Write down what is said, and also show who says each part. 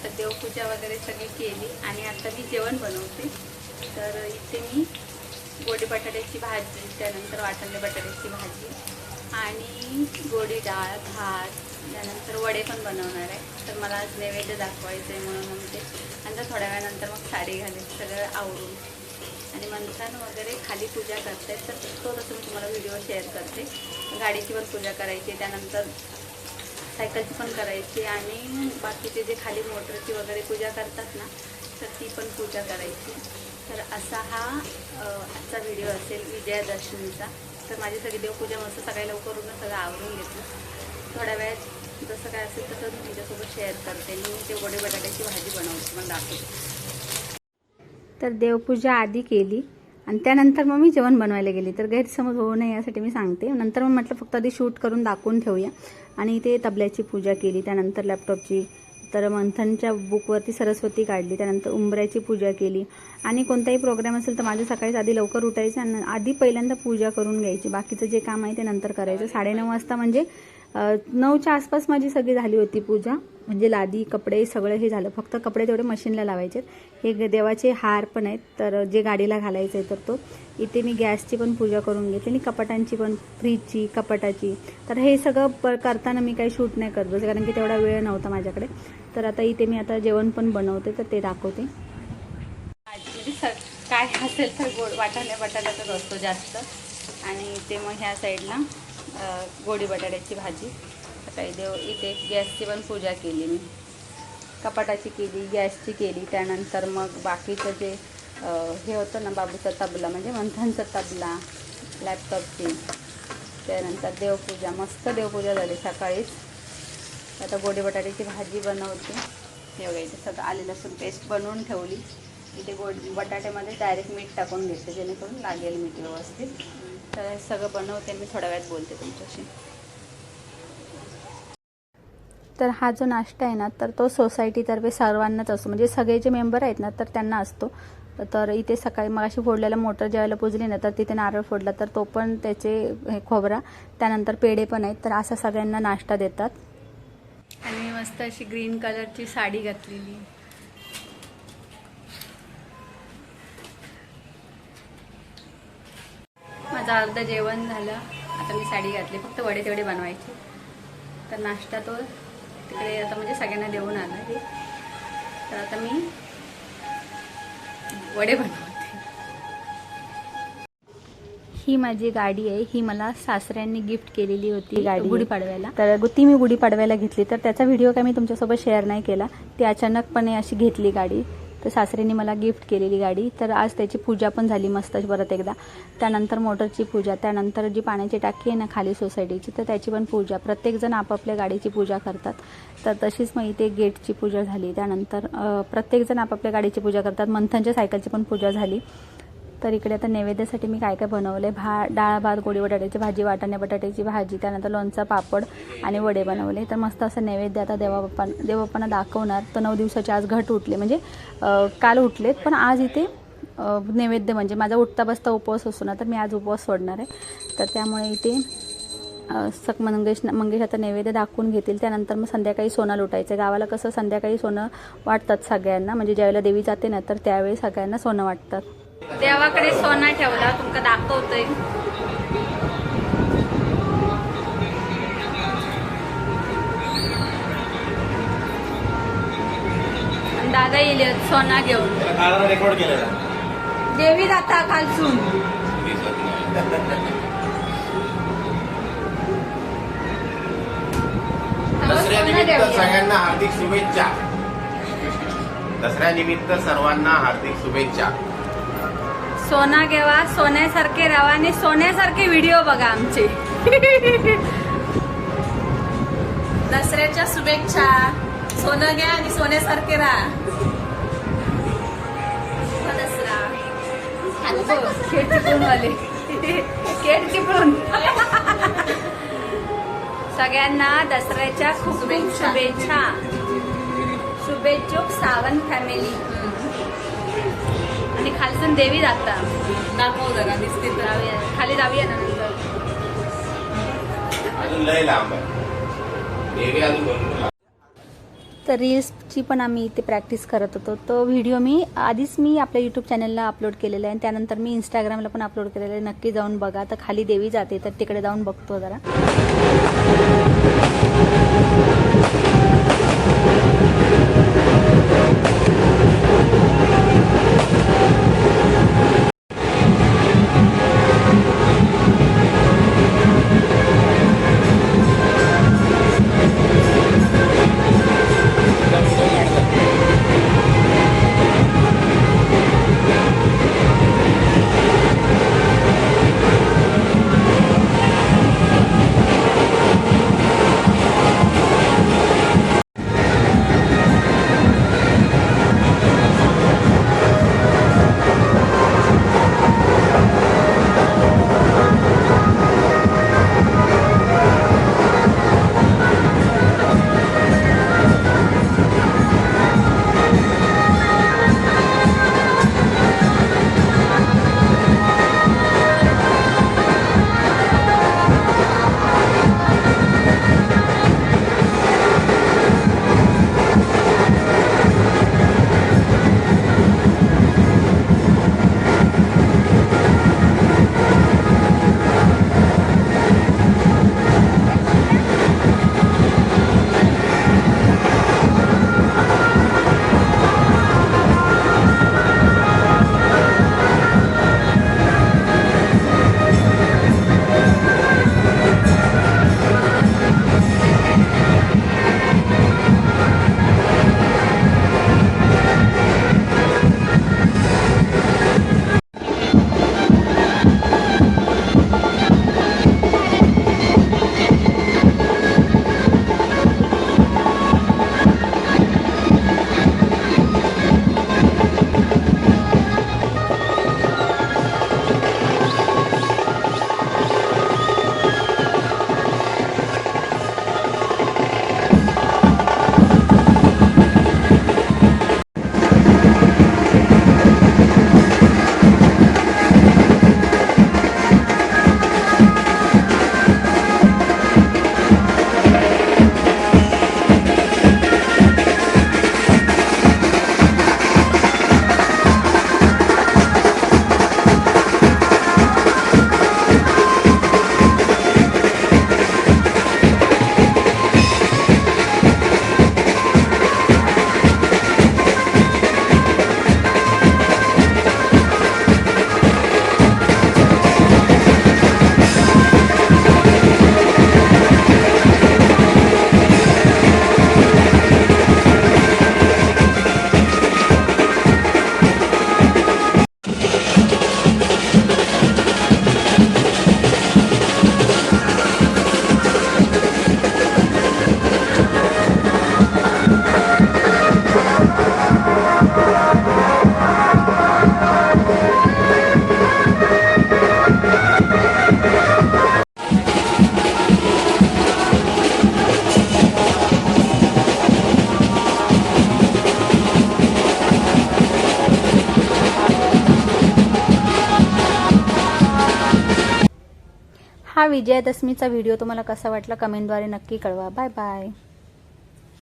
Speaker 1: आता देवपूजा वगैरे सगळी केली आणि आता मी जेवण बनवते. तर इथे मी गोडी बटाट्याची भाजी त्यानंतर वाटाणे बटाट्याची भाजी आणि गोडी डाळ भात त्यानंतर वडे पण बनवणार आहे. तर मला आज नैवेद्य दाखवायचं आहे म्हणून मग ते नंतर थोड्या वेळानंतर मग साडी घालेल सगळं आवरून. आणि मंथन वगैरे खाली पूजा करते तर तो तसं मी तुम्हाला व्हिडिओ शेअर करते. गाडीची पण पूजा करायची त्यानंतर सायकलची पण करायची आणि बाकीचे जे खाली मोटरची वगैरे पूजा करतात ना तर ती पण पूजा करायची. तर असा हा आजचा व्हिडिओ असेल विजयादशमीचा. तर माझी सगळी देवपूजा मस्त सकाळी लवकर उठून सगळं आवरून घेतलं. थोड्या वेळात जसं काय असेल तसं मी तुमच्यासोबत शेअर करते. मी ते गोडे बटाट्याची भाजी बनवते पण दाखवते. तर देवपूजा आधी केली आणि त्यानंतर मग मी जेवण बनवायला गेली. तर गैरसमज होऊ नये यासाठी मी सांगते. नंतर मग म्हटलं फक्त आधी शूट करून दाखवून ठेवूया. आणि ते तबल्याची पूजा केली त्यानंतर लॅपटॉपची तर मंथनच्या बुकवरती सरस्वती काढली त्यानंतर उंबऱ्याची पूजा केली. आणि कोणताही प्रोग्राम असेल तर माझ्या सकाळीच आधी लवकर उठायचं आणि आधी पहिल्यांदा पूजा करून घ्यायची. बाकीचं जे काम आहे ते नंतर करायचं. साडेनऊ वाजता म्हणजे नऊच्या आसपास माझी सगळी झाली होती पूजा. म्हणजे लादी कपडे सगळं हे झालं. फक्त कपडे तेवढे मशीनला लावायचे हे ग- देवाचे हार पण आहेत. तर जे गाडीला घालायचं आहे तर तो. इथे मी गॅसची पण पूजा करून घेतली आणि कपाटांची पण फ्रीजची कपाटाची. तर हे सगळं प करताना मी काही शूट नाही करत बसले, कारण की तेवढा वेळ नव्हता माझ्याकडे. तर आता इथे मी आता जेवण पण बनवते तर ते दाखवते. काय असेल तर गोड वाटाणे बटाट्याचाच असतो जास्त. आणि ते मग ह्या साईडला गोडी बटाट्याची भाजी. आता देव इथे गॅसची पण पूजा केली मी. कपाटाची केली गॅसची केली त्यानंतर मग बाकीचं जे हे होतं ना बाबूचा तबला म्हणजे मंथनचा तबला लॅपटॉपची त्यानंतर देवपूजा मस्त देवपूजा झाली सकाळीच. आता गोडी बटाट्याची भाजी बनवते. हे बघा इथे सगळं आले लसूण पेस्ट बनवून ठेवली. इथे गोड बटाट्यामध्ये डायरेक्ट मीठ टाकून घेते जेणेकरून लागेल मीठ व्यवस्थित. तर हे सगळं बनवते मी थोड्या वेळात बोलते तुमच्याशी. तर हा जो नाश्ता आहे ना तर तो सोसायटीतर्फे सर्वांनाच असतो. म्हणजे सगळे जे मेंबर आहेत ना तर त्यांना असतो. तर इथे सकाळी मग अशी फोडलेला मोटर ज्यावेळेला पुजली ना तर तिथे नारळ फोडला. तर तो पण त्याचे हे खोबरा त्यानंतर पेढे पण आहेत. तर असा सगळ्यांना नाश्ता देतात. आणि मी मस्त अशी ग्रीन कलरची साडी घातलेली. माझं अर्धं जेवण झालं. आता मी साडी घातली. फक्त वडे तेवढे बनवायचे. तर नाश्ता तो तिकडे आता म्हणजे सगळ्यांना देऊन आला तर आता मी वडे बनवते. ही माझी गाडी आहे. ही मला सासऱ्यांनी गिफ्ट केलेली होती गाडी गुढीपाडव्याला. तर ती मी गुढीपाडव्याला घेतली. तर त्याचा व्हिडिओ काय मी तुमच्यासोबत शेअर नाही केला. ती अचानकपणे अशी घेतली गाडी. तर सासरीने मला गिफ्ट केलेली गाडी. तर आज त्याची पूजा पण झाली मस्त परत एकदा. त्यानंतर मोटरची पूजा त्यानंतर जी पाण्याची टाकी आहे ना खाली सोसायटीची तर त्याची पण पूजा. प्रत्येकजण आपापल्या गाडीची पूजा करतात. तर तशीच मग इथे गेटची पूजा झाली. त्यानंतर प्रत्येकजण आपापल्या गाडीची पूजा करतात. मंथनच्या सायकलची पण पूजा झाली. तर इकडे आता नैवेद्यासाठी मी काय काय बनवले भा डाळ भात गोडी बटाट्याची भाजी वाटाणे बटाट्याची भाजी त्यानंतर लोणचा पापड आणि वडे बनवले. तर मस्त असं नैवेद्य आता देवाबाप्पा देवबाप्पांना दाखवणार. तर नऊ दिवसाचे आज घट उठले. म्हणजे काल उठलेत पण आज इथे नैवेद्य म्हणजे माझा उठता बसता उपवास असतो ना तर मी आज उपवास सोडणार आहे. तर त्यामुळे इथे सक मंगेश मंगेश आता नैवेद्य दाखवून घेतील. त्यानंतर मग संध्याकाळी सोनं लुटायचं गावाला कसं संध्याकाळी सोनं वाटतात सगळ्यांना. म्हणजे ज्यावेळेला देवी जाते ना तर त्यावेळी सगळ्यांना सोनं वाटतात देवाकडे सोना ठेवला तुमका दाखवतोय. दादा येईल सोना घेऊन.
Speaker 2: काळाला रेकॉर्ड केलेला.
Speaker 1: देवी जाता खालसून.
Speaker 2: दसऱ्यानिमित्त सगळ्यांना हार्दिक शुभेच्छा. दसऱ्यानिमित्त सर्वांना हार्दिक शुभेच्छा.
Speaker 1: सोना घेवा सोन्यासारखे राहा आणि सोन्यासारखे व्हिडिओ बघा आमचे.
Speaker 3: दसऱ्याच्या शुभेच्छा. सोनं घ्या आणि सोन्यासारखे राहा. दसरा.
Speaker 1: खेळ चिपळून सगळ्यांना दसऱ्याच्या खूप.
Speaker 3: शुभेच्छा.
Speaker 1: शुभेच्छुक सावंत फॅमिली आणि खालसून देवी जाता
Speaker 3: दाखव जरा दिसते
Speaker 1: जाऊया. खाली जाऊया ना नंतर.
Speaker 2: अजून लय लांब आहे. देवी अजून भरपूर लांब.
Speaker 1: तर रील्सची पण आम्ही इथे प्रॅक्टिस करत होतो. तो व्हिडिओ मी आधीच मी आपल्या यूट्यूब चॅनलला अपलोड केलेला आहे. आणि त्यानंतर मी इंस्टाग्रामला पण अपलोड केलेलं आहे. नक्की जाऊन बघा. तर खाली देवी जाते तर तिकडे जाऊन बघतो जरा. विजयादशमीचा व्हिडिओ तुम्हाला कसा वाटला कमेंटद्वारे नक्की कळवा. Bye bye